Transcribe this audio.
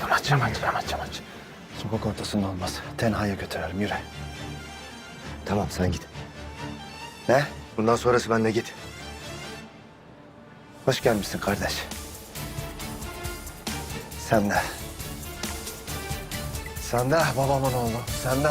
Yamaç, yamaç, yamaç, yamaç. Sokak ortasında olmaz. Tenhaya götürelim, yürü. Tamam sen git. Ne? Bundan sonrası bende git. Hoş gelmişsin kardeş. Sen de. Sen de babamın oğlu. Sen de.